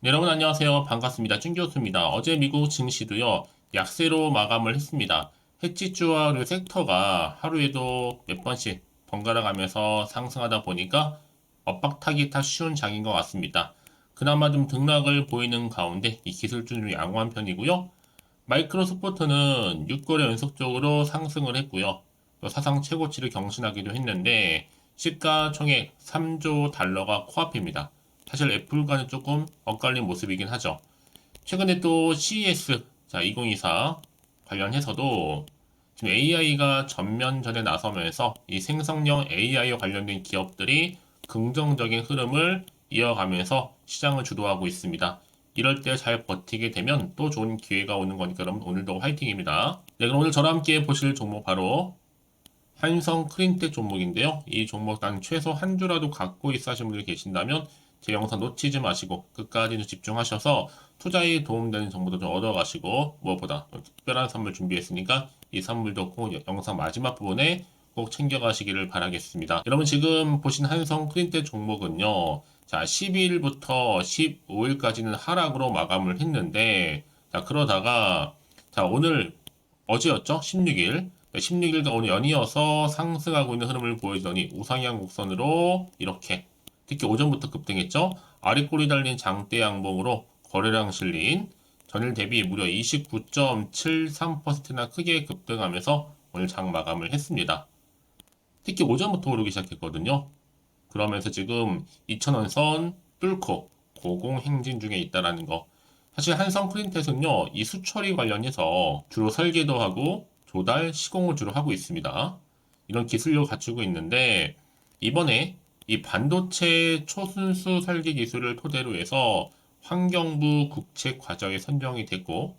네, 여러분 안녕하세요. 반갑습니다. 찐교수입니다. 어제 미국 증시도요, 약세로 마감을 했습니다. 해치주와 그리고 섹터가 하루에도 몇 번씩 번갈아 가면서 상승하다 보니까 엇박타기 타 쉬운 장인 것 같습니다. 그나마 좀 등락을 보이는 가운데 이 기술주는 양호한 편이고요. 마이크로소프트는 6거래 연속적으로 상승을 했고요. 또 사상 최고치를 경신하기도 했는데 시가총액 3조 달러가 코앞입니다. 사실 애플과는 조금 엇갈린 모습이긴 하죠. 최근에 또 CES 자 2024 관련해서도 지금 AI가 전면전에 나서면서 이 생성형 AI와 관련된 기업들이 긍정적인 흐름을 이어가면서 시장을 주도하고 있습니다. 이럴 때 잘 버티게 되면 또 좋은 기회가 오는 거니까 여러분 오늘도 화이팅입니다. 네, 그럼 오늘 저랑 함께 보실 종목 바로 한성 크린텍 종목인데요. 이 종목 단 최소 한 주라도 갖고 있어 하신 분들이 계신다면 제 영상 놓치지 마시고 끝까지 집중하셔서 투자에 도움되는 정보도 좀 얻어가시고 무엇보다 특별한 선물 준비했으니까 이 선물도 꼭 영상 마지막 부분에 꼭 챙겨가시기를 바라겠습니다. 여러분 지금 보신 한성 크린텍 종목은요. 자 12일부터 15일까지는 하락으로 마감을 했는데 자 그러다가 자 오늘 어제였죠? 16일 16일과 오늘 연이어서 상승하고 있는 흐름을 보여주더니 우상향 곡선으로 이렇게 특히 오전부터 급등했죠. 아래 꼬리 달린 장대 양봉으로 거래량 실린 전일 대비 무려 29.73%나 크게 급등하면서 오늘 장 마감을 했습니다. 특히 오전부터 오르기 시작했거든요. 그러면서 지금 2,000원 선 뚫고 고공 행진 중에 있다라는 거. 사실 한성 프린텍은요, 이 수처리 관련해서 주로 설계도 하고 조달, 시공을 주로 하고 있습니다. 이런 기술력을 갖추고 있는데, 이번에 이 반도체 초순수 설계 기술을 토대로 해서 환경부 국책 과정에 선정이 됐고,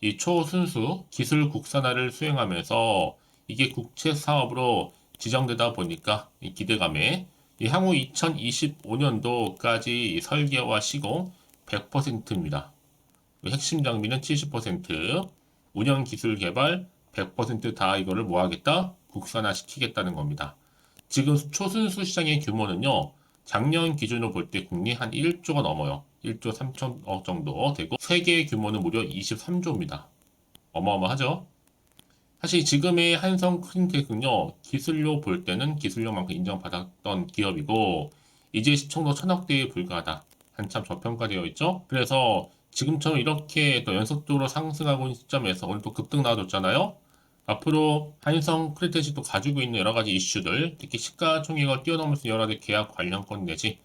이 초순수 기술 국산화를 수행하면서 이게 국책 사업으로 지정되다 보니까 이 기대감에 이 향후 2025년도까지 설계와 시공 100%입니다. 핵심 장비는 70%, 운영 기술 개발 100%다 이거를 뭐 하겠다? 국산화 시키겠다는 겁니다. 지금 초순수 시장의 규모는요, 작년 기준으로 볼 때 국내 한 1조가 넘어요. 1조 3천억 정도 되고, 세계 규모는 무려 23조입니다. 어마어마하죠? 사실 지금의 한성 크린텍은요, 기술력 볼 때는 기술력만큼 인정받았던 기업이고, 이제 시청도 천억대에 불과하다. 한참 저평가되어 있죠? 그래서 지금처럼 이렇게 또 연속적으로 상승하고 있는 시점에서 오늘 또 급등 나와줬잖아요? 앞으로 한성 크리텍이 또 가지고 있는 여러 가지 이슈들, 특히 시가총액을 뛰어넘으면서 여러 가지 계약 관련권 내지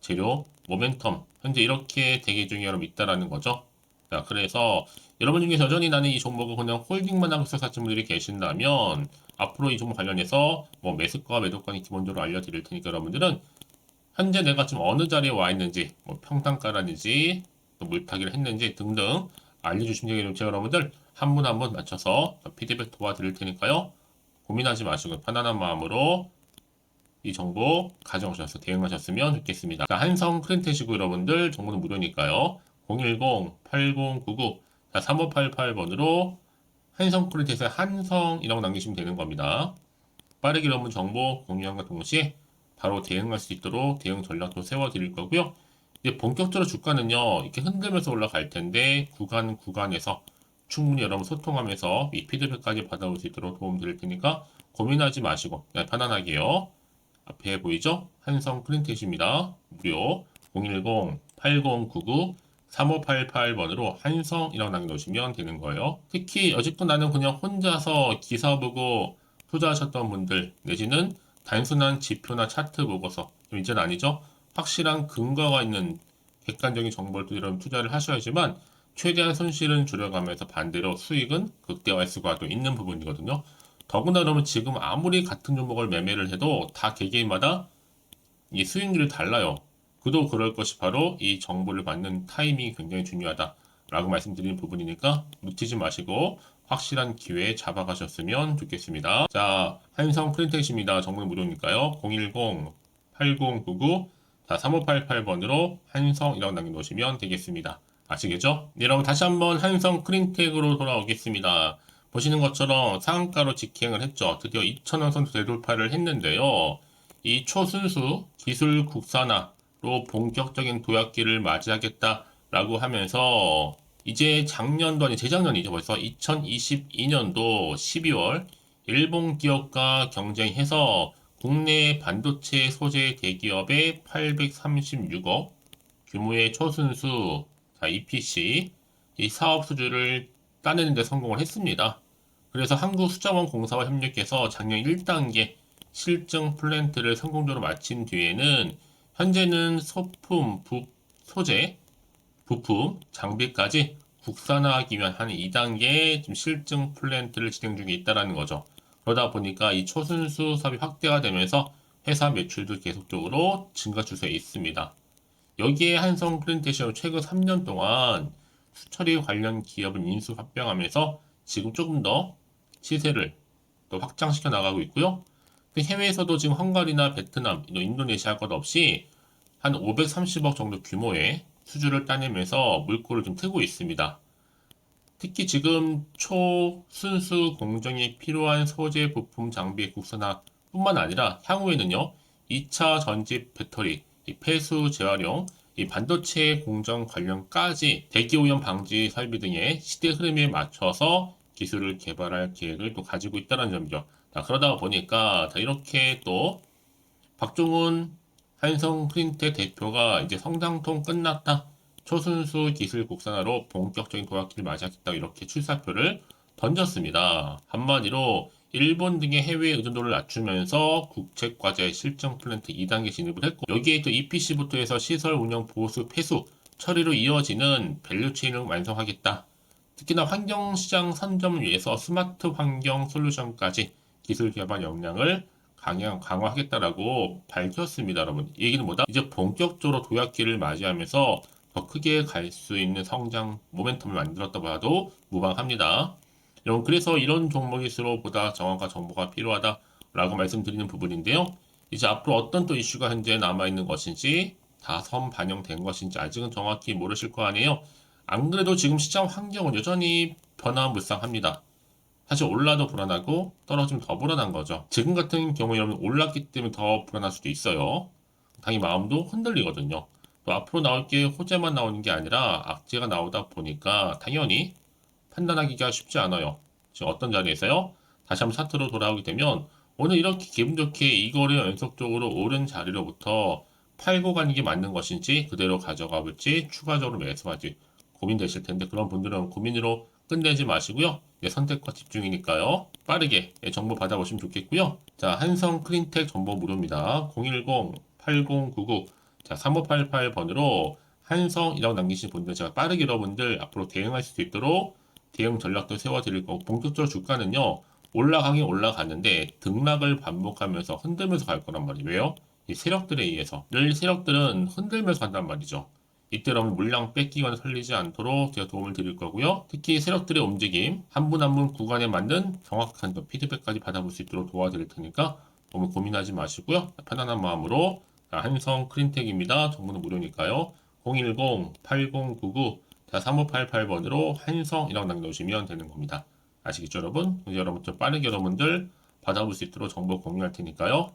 재료, 모멘텀, 현재 이렇게 대기 중에 여러분 있다라는 거죠. 자, 그래서 여러분 중에서 여전히 나는 이 종목을 그냥 홀딩만 하고 있어 사신 분들이 계신다면 앞으로 이 종목 관련해서 뭐 매수가 매도권이 기본적으로 알려드릴 테니까 여러분들은 현재 내가 지금 어느 자리에 와 있는지, 뭐 평단가라든지 또 물타기를 했는지 등등 알려주시면 되겠죠, 여러분들. 한 분 한 분 맞춰서 피드백 도와드릴 테니까요. 고민하지 마시고 편안한 마음으로 이 정보 가져오셔서 대응하셨으면 좋겠습니다. 자, 한성 크린테시고 여러분들 정보는 무료니까요. 010-8099 3588번으로 한성 크린테시의 한성이라고 남기시면 되는 겁니다. 빠르게 여러분 정보 공유함과 동시에 바로 대응할 수 있도록 대응 전략도 세워드릴 거고요. 이제 본격적으로 주가는요, 이렇게 흔들면서 올라갈 텐데, 구간, 구간에서 충분히 여러분 소통하면서 이 피드백까지 받아올 수 있도록 도움 드릴 테니까 고민하지 마시고, 그냥 편안하게요. 앞에 보이죠? 한성 프린테이입니다. 무료 010-8099-3588번으로 한성이라고 남겨놓으시면 되는 거예요. 특히 아직도 나는 그냥 혼자서 기사 보고 투자하셨던 분들, 내지는 단순한 지표나 차트 보고서, 이제는 아니죠? 확실한 근거가 있는 객관적인 정보를 또 이런 투자를 하셔야지만 최대한 손실은 줄여가면서 반대로 수익은 극대화할 수가 또 있는 부분이거든요. 더구나 그러면 지금 아무리 같은 종목을 매매를 해도 다 개개인마다 이 수익률이 달라요. 그도 그럴 것이 바로 이 정보를 받는 타이밍이 굉장히 중요하다 라고 말씀드리는 부분이니까 놓치지 마시고 확실한 기회에 잡아가셨으면 좋겠습니다. 자, 한성 프린텍입니다. 정보는 무료니까요. 010-8099 자, 3588번으로 한성이라고 남겨놓으시면 되겠습니다. 아시겠죠? 네, 여러분 다시 한번 한성 크린텍으로 돌아오겠습니다. 보시는 것처럼 상한가로 직행을 했죠. 드디어 2,000원 선수 대돌파를 했는데요. 이 초순수 기술 국산화로 본격적인 도약기를 맞이하겠다라고 하면서 이제 작년도 아니 재작년이죠 벌써 2022년도 12월 일본 기업과 경쟁해서 국내 반도체 소재 대기업의 836억 규모의 초순수 자, EPC 이 사업 수주를 따내는 데 성공을 했습니다. 그래서 한국수자원 공사와 협력해서 작년 1단계 실증 플랜트를 성공적으로 마친 뒤에는 현재는 소품, 부, 소재, 부품, 장비까지 국산화하기 위한 한 2단계 지금 실증 플랜트를 진행 중에 있다라는 거죠. 그러다 보니까 이 초순수 사업이 확대가 되면서 회사 매출도 계속적으로 증가 추세에 있습니다. 여기에 한성 프린테시업 최근 3년 동안 수처리 관련 기업을 인수 합병하면서 지금 조금 더 시세를 또 확장시켜 나가고 있고요. 해외에서도 지금 헝가리나 베트남, 또 인도네시아 것 없이 한 530억 정도 규모의 수주를 따내면서 물꼬를 좀 트고 있습니다. 특히 지금 초순수 공정이 필요한 소재 부품 장비의 국산화뿐만 아니라 향후에는요 2차 전지 배터리, 이 폐수 재활용, 이 반도체 공정 관련까지 대기 오염 방지 설비 등의 시대 흐름에 맞춰서 기술을 개발할 계획을 또 가지고 있다는 점이죠. 자, 그러다 보니까 자, 이렇게 또 박종훈 한성 프린텍 대표가 이제 성장통 끝났다. 초순수 기술 국산화로 본격적인 도약기를 맞이하겠다 이렇게 출사표를 던졌습니다. 한마디로 일본 등의 해외 의존도를 낮추면서 국책과제 실정 플랜트 2단계 진입을 했고 여기에 또 EPC부터 해서 시설 운영 보수 폐수 처리로 이어지는 밸류체인을 완성하겠다. 특히나 환경시장 선점을 위해서 스마트 환경 솔루션까지 기술 개발 역량을 강양, 강화하겠다라고 밝혔습니다, 여러분. 이 얘기는 뭐다? 이제 본격적으로 도약기를 맞이하면서 더 크게 갈 수 있는 성장 모멘텀을 만들었다 봐도 무방합니다. 그래서 이런 종목일수록 보다 정확한 정보가 필요하다라고 말씀드리는 부분인데요. 이제 앞으로 어떤 또 이슈가 현재 남아있는 것인지 다 선 반영된 것인지 아직은 정확히 모르실 거 아니에요. 안 그래도 지금 시장 환경은 여전히 변화무쌍합니다. 사실 올라도 불안하고 떨어지면 더 불안한 거죠. 지금 같은 경우에 여러분 올랐기 때문에 더 불안할 수도 있어요. 당연히 마음도 흔들리거든요. 또 앞으로 나올 게 호재만 나오는 게 아니라 악재가 나오다 보니까 당연히 판단하기가 쉽지 않아요. 지금 어떤 자리에서요? 다시 한번 차트로 돌아오게 되면 오늘 이렇게 기분 좋게 이거를 연속적으로 오른 자리로부터 팔고 가는 게 맞는 것인지 그대로 가져가 볼지 추가적으로 매수할지 고민되실 텐데 그런 분들은 고민으로 끝내지 마시고요. 예, 선택과 집중이니까요. 빠르게 예, 정보 받아보시면 좋겠고요. 자, 한성 클린텍 정보 무료입니다. 010-8099 자, 3588번으로 한성이라고 남기신 분들 제가 빠르게 여러분들 앞으로 대응하실 수 있도록 대응 전략도 세워드릴 거고 본격적으로 주가는요. 올라가긴 올라가는데 등락을 반복하면서 흔들면서 갈 거란 말이에요. 왜요? 이 세력들에 의해서 늘 세력들은 흔들면서 간단 말이죠. 이때 여러분 물량 뺏기거나 설리지 않도록 제가 도움을 드릴 거고요. 특히 세력들의 움직임 한 분 한분 구간에 맞는 정확한 또 피드백까지 받아볼 수 있도록 도와드릴 테니까 너무 고민하지 마시고요. 편안한 마음으로 자, 한성 크린텍입니다. 정보는 무료니까요. 010-8099 자, 3588번으로 한성이라고 남겨주시면 되는 겁니다. 아시겠죠 여러분? 여러분 좀 빠르게 여러분들 받아볼 수 있도록 정보 공유할 테니까요.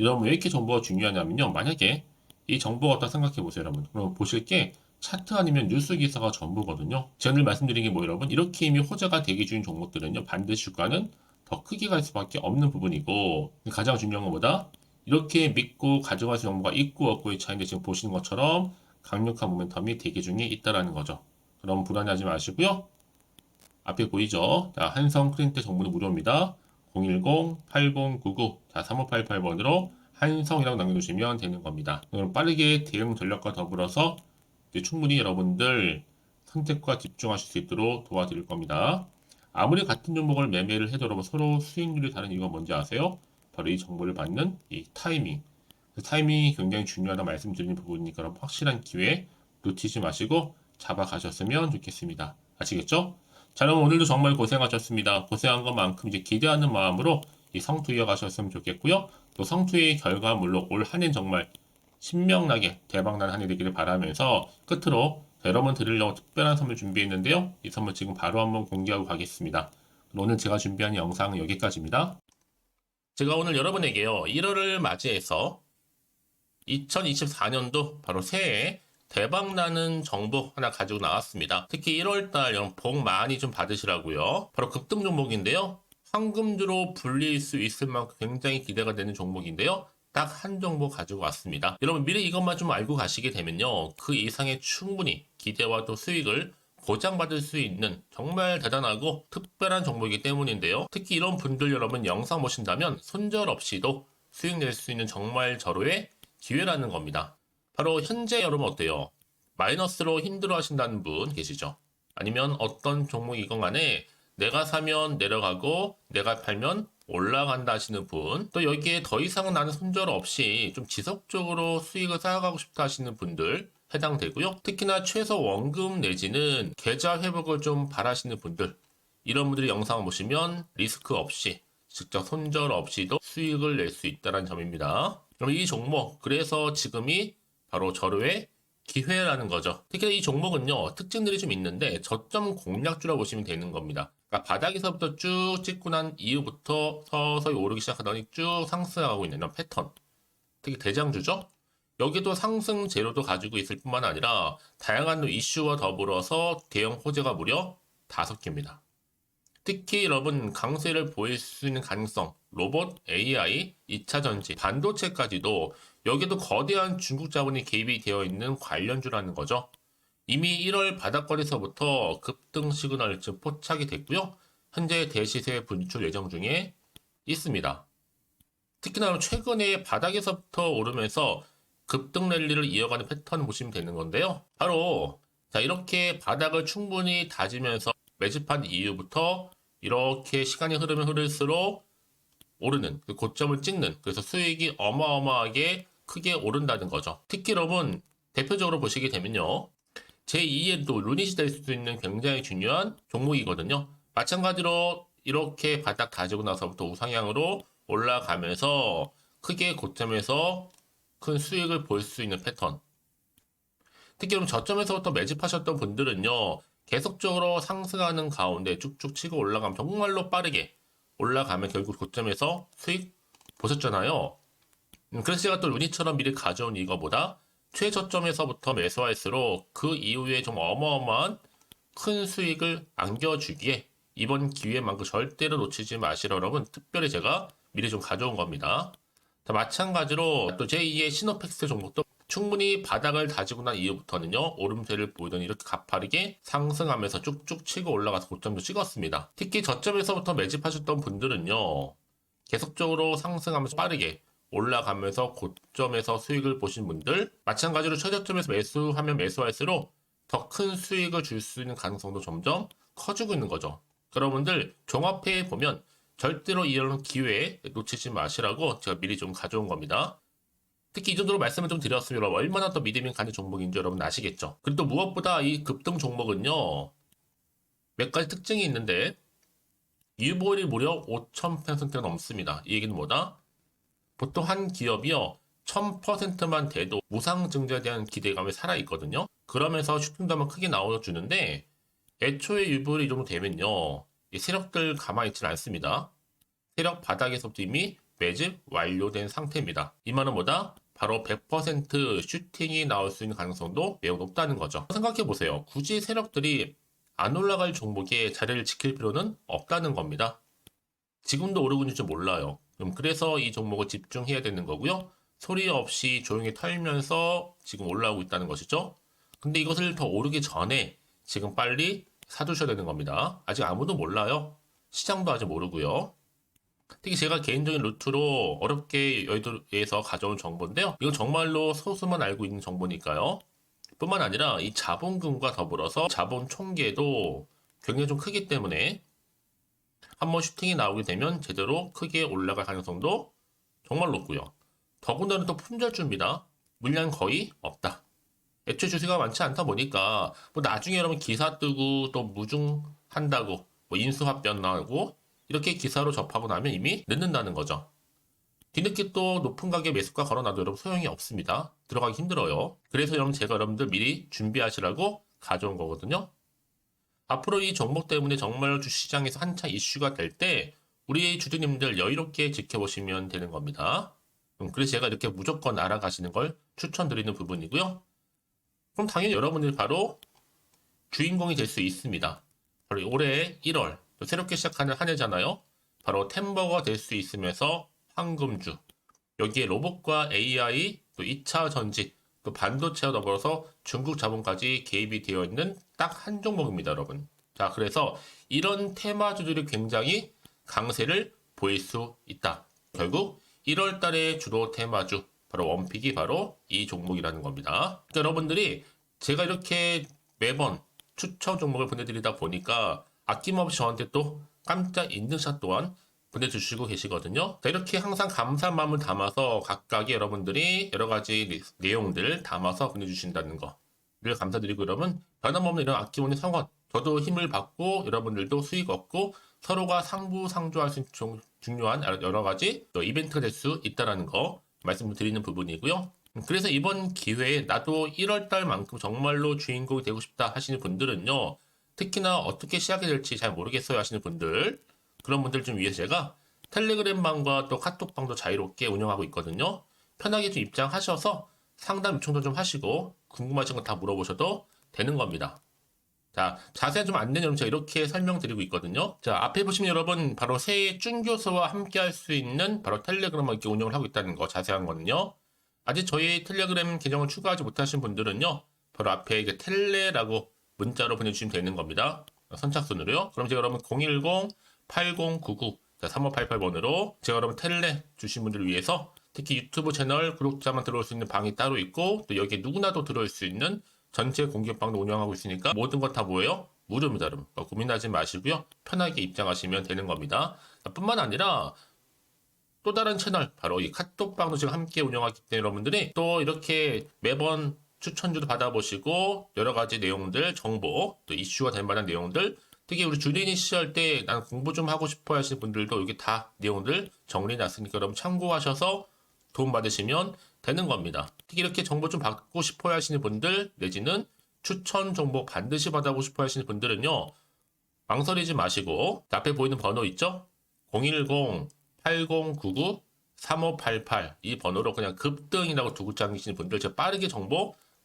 여러분 왜 이렇게 정보가 중요하냐면요. 만약에 이 정보가 어떻다 생각해 보세요, 여러분. 그럼 보실 게 차트 아니면 뉴스 기사가 전부거든요. 제가 늘 말씀드린 게 뭐 여러분, 이렇게 이미 호재가 대기 중인 종목들은요, 반드시 주가는 더 크게 갈 수밖에 없는 부분이고, 가장 중요한 것보다 이렇게 믿고 가져갈 수 정보가 있고 없고의 차이인데 지금 보시는 것처럼 강력한 모멘텀이 대기 중에 있다라는 거죠. 그럼 불안해하지 마시고요. 앞에 보이죠? 자, 한성 크린텍 정보는 무료입니다. 010-8099, 자, 3588번으로 한성이라고 남겨두시면 되는 겁니다. 그럼 빠르게 대응 전략과 더불어서 충분히 여러분들 선택과 집중하실 수 있도록 도와드릴 겁니다. 아무리 같은 종목을 매매를 해도 여러분 서로 수익률이 다른 이유가 뭔지 아세요? 바로 이 정보를 받는 이 타이밍. 그 타이밍이 굉장히 중요하다 말씀드리는 부분이니까 확실한 기회 놓치지 마시고 잡아가셨으면 좋겠습니다. 아시겠죠? 자, 그럼 오늘도 정말 고생하셨습니다. 고생한 것만큼 이제 기대하는 마음으로 이 성투 이어가셨으면 좋겠고요. 또 성투의 결과물로 올 한 해 정말 신명나게 대박난 한 해 되기를 바라면서 끝으로 여러분 드리려고 특별한 선물 준비했는데요. 이 선물 지금 바로 한번 공개하고 가겠습니다. 오늘 제가 준비한 영상은 여기까지입니다. 제가 오늘 여러분에게요. 1월을 맞이해서 2024년도 바로 새해 대박나는 정보 하나 가지고 나왔습니다. 특히 1월달 여러분 복 많이 좀 받으시라고요. 바로 급등 종목인데요. 황금주로 불릴 수 있을 만큼 굉장히 기대가 되는 종목인데요. 딱한 종목 가지고 왔습니다. 여러분 미리 이것만 좀 알고 가시게 되면요. 그 이상의 충분히 기대와 또 수익을 보장받을 수 있는 정말 대단하고 특별한 종목이기 때문인데요. 특히 이런 분들 여러분 영상 보신다면 손절 없이도 수익 낼 수 있는 정말 절호의 기회라는 겁니다. 바로 현재 여러분 어때요? 마이너스로 힘들어 하신다는 분 계시죠? 아니면 어떤 종목이건 간에 내가 사면 내려가고 내가 팔면 올라간다 하시는 분, 또 여기에 더 이상 나는 손절 없이 좀 지속적으로 수익을 쌓아가고 싶다 하시는 분들 해당되고요. 특히나 최소 원금 내지는 계좌 회복을 좀 바라시는 분들, 이런 분들이 영상을 보시면 리스크 없이 직접 손절 없이도 수익을 낼 수 있다는 점입니다. 그럼 이 종목, 그래서 지금이 바로 절호의 기회라는 거죠. 특히 이 종목은요, 특징들이 좀 있는데 저점 공략주라고 보시면 되는 겁니다. 그러니까 바닥에서부터 쭉 찍고 난 이후부터 서서히 오르기 시작하더니 쭉 상승하고 있는 이런 패턴. 특히 대장주죠? 여기도 상승 재료도 가지고 있을 뿐만 아니라 다양한 이슈와 더불어서 대형 호재가 무려 다섯 개입니다. 특히 여러분 강세를 보일 수 있는 가능성, 로봇, AI, 2차 전지, 반도체까지도 여기도 거대한 중국 자본이 개입이 되어 있는 관련주라는 거죠. 이미 1월 바닥거리서부터 급등 시그널 즉 포착이 됐고요. 현재 대시세 분출 예정 중에 있습니다. 특히나 최근에 바닥에서부터 오르면서 급등 랠리를 이어가는 패턴 보시면 되는 건데요. 바로 자 이렇게 바닥을 충분히 다지면서 매집한 이후부터 이렇게 시간이 흐르면 흐를수록 오르는 그 고점을 찍는 그래서 수익이 어마어마하게 크게 오른다는 거죠. 특히 여러분 대표적으로 보시게 되면요. 제2의 또 루닛이 될 수도 있는 굉장히 중요한 종목이거든요. 마찬가지로 이렇게 바닥 다지고 나서부터 우상향으로 올라가면서 크게 고점에서 큰 수익을 볼 수 있는 패턴. 특히 그럼 저점에서부터 매집하셨던 분들은요, 계속적으로 상승하는 가운데 쭉쭉 치고 올라가면 정말로 빠르게 올라가면 결국 고점에서 수익 보셨잖아요. 음, 그래서 제가 또 루니처럼 미리 가져온 이거보다 최저점에서부터 매수할수록 그 이후에 좀 어마어마한 큰 수익을 안겨주기에 이번 기회만큼 절대로 놓치지 마시라 여러분 특별히 제가 미리 좀 가져온 겁니다. 자, 마찬가지로 또 제2의 시노팩스 종목도 충분히 바닥을 다지고 난 이후부터는요 오름세를 보이더니 이렇게 가파르게 상승하면서 쭉쭉 치고 올라가서 고점도 찍었습니다. 특히 저점에서부터 매집하셨던 분들은요 계속적으로 상승하면서 빠르게 올라가면서 고점에서 수익을 보신 분들 마찬가지로 최저점에서 매수하면 매수할수록 더 큰 수익을 줄 수 있는 가능성도 점점 커지고 있는 거죠. 여러분들 종합해 보면 절대로 이런 기회에 놓치지 마시라고 제가 미리 좀 가져온 겁니다. 특히 이 정도로 말씀을 좀 드렸으면 얼마나 더 믿음이 가는 종목인지 여러분 아시겠죠? 그리고 또 무엇보다 이 급등 종목은요 몇 가지 특징이 있는데 유보율이 무려 5,000%가 넘습니다. 이 얘기는 뭐다? 보통 한 기업이요 1000%만 돼도 무상 증자에 대한 기대감이 살아있거든요. 그러면서 슈팅도 한번 크게 나와주는데 애초에 유보율이 이 정도 되면요 이 세력들 가만히 있지는 않습니다. 세력 바닥에서부터 이미 매집 완료된 상태입니다. 이 말은 뭐다? 바로 100% 슈팅이 나올 수 있는 가능성도 매우 높다는 거죠. 생각해 보세요. 굳이 세력들이 안 올라갈 종목에 자리를 지킬 필요는 없다는 겁니다. 지금도 오르고 있는지 몰라요. 그럼 그래서 이 종목을 집중해야 되는 거고요. 소리 없이 조용히 털면서 지금 올라오고 있다는 것이죠. 근데 이것을 더 오르기 전에 지금 빨리 사두셔야 되는 겁니다. 아직 아무도 몰라요. 시장도 아직 모르고요. 특히 제가 개인적인 루트로 어렵게 여의도에서 가져온 정보인데요. 이건 정말로 소수만 알고 있는 정보니까요. 뿐만 아니라 이 자본금과 더불어서 자본 총계도 굉장히 좀 크기 때문에 한번 슈팅이 나오게 되면 제대로 크게 올라갈 가능성도 정말 높고요. 더군다나 또 품절주입니다. 물량 거의 없다. 애초에 주식가 많지 않다 보니까 뭐 나중에 여러분 기사 뜨고 또 무중한다고 뭐 인수합병 나오고 이렇게 기사로 접하고 나면 이미 늦는다는 거죠. 뒤늦게 또 높은 가격 매수가 걸어놔도 여러분 소용이 없습니다. 들어가기 힘들어요. 그래서 여러분 제가 여러분들 미리 준비하시라고 가져온 거거든요. 앞으로 이 종목 때문에 정말 주시장에서 한차 이슈가 될 때 우리 주주님들 여유롭게 지켜보시면 되는 겁니다. 음, 그래서 제가 이렇게 무조건 알아가시는 걸 추천드리는 부분이고요. 그럼 당연히 여러분들이 바로 주인공이 될 수 있습니다. 바로 올해 1월 또 새롭게 시작하는 한 해잖아요. 바로 템버가 될 수 있으면서 황금주 여기에 로봇과 AI 또 2차 전지 또 반도체와 더불어서 중국 자본까지 개입이 되어 있는 딱 한 종목입니다, 여러분. 자, 그래서 이런 테마주들이 굉장히 강세를 보일 수 있다. 결국 1월 달에 주로 테마주 바로 원픽이 바로 이 종목이라는 겁니다. 그러니까 여러분들이 제가 이렇게 매번 추천 종목을 보내드리다 보니까 아낌없이 저한테 또 깜짝 인증샷 또한 보내주시고 계시거든요. 자, 이렇게 항상 감사한 마음을 담아서 각각의 여러분들이 여러 가지 리- 내용들 담아서 보내주신다는 거를 감사드리고 여러분 변함없는 이런 아낌없는 성원 저도 힘을 받고 여러분들도 수익 얻고 서로가 상부상조할 수 있는 종- 중요한 여러 가지 또 이벤트가 될 수 있다는 거 말씀드리는 부분이고요. 그래서 이번 기회에 나도 1월달만큼 정말로 주인공이 되고 싶다 하시는 분들은요. 특히나 어떻게 시작이 될지 잘 모르겠어요 하시는 분들 그런 분들 좀 위해서 제가 텔레그램 방과 또 카톡방도 자유롭게 운영하고 있거든요. 편하게 좀 입장하셔서 상담 요청도 좀 하시고 궁금하신 거 다 물어보셔도 되는 겁니다. 자, 자세한 좀 안내는 여러분 제가 이렇게 설명드리고 있거든요. 자, 앞에 보시면 여러분 바로 새해 쭌교수와 함께 할 수 있는 바로 텔레그램을 이렇게 운영을 하고 있다는 거 자세한 거는요. 아직 저희 텔레그램 계정을 추가하지 못하신 분들은요. 바로 앞에 이게 텔레라고 문자로 보내주시면 되는 겁니다. 선착순으로요. 그럼 제가 여러분 010-8099 3588번으로 제가 여러분 텔레 주신 분들을 위해서 특히 유튜브 채널 구독자만 들어올 수 있는 방이 따로 있고 또 여기에 누구나도 들어올 수 있는 전체 공개방도 운영하고 있으니까 모든 것다 뭐예요? 무료입니다, 여러분. 그러니까 고민하지 마시고요. 편하게 입장하시면 되는 겁니다. 뿐만 아니라 또 다른 채널 바로 이 카톡방도 지금 함께 운영하기 때문에 여러분들이 또 이렇게 매번 추천주도 받아보시고 여러 가지 내용들 정보 또 이슈가 될 만한 내용들 특히 우리 주린이 시절 때 나는 공부 좀 하고 싶어 하시는 분들도 여기 다 내용들 정리해 놨으니까 여러분 참고하셔서 도움 받으시면 되는 겁니다. 특히 이렇게 정보 좀 받고 싶어 하시는 분들 내지는 추천 정보 반드시 받아보고 싶어 하시는 분들은요. 망설이지 마시고 앞에 보이는 번호 있죠? 010-8099-3588 이 번호로 그냥 급등이라고 두고 당기시는 분들 제가 빠르게 정보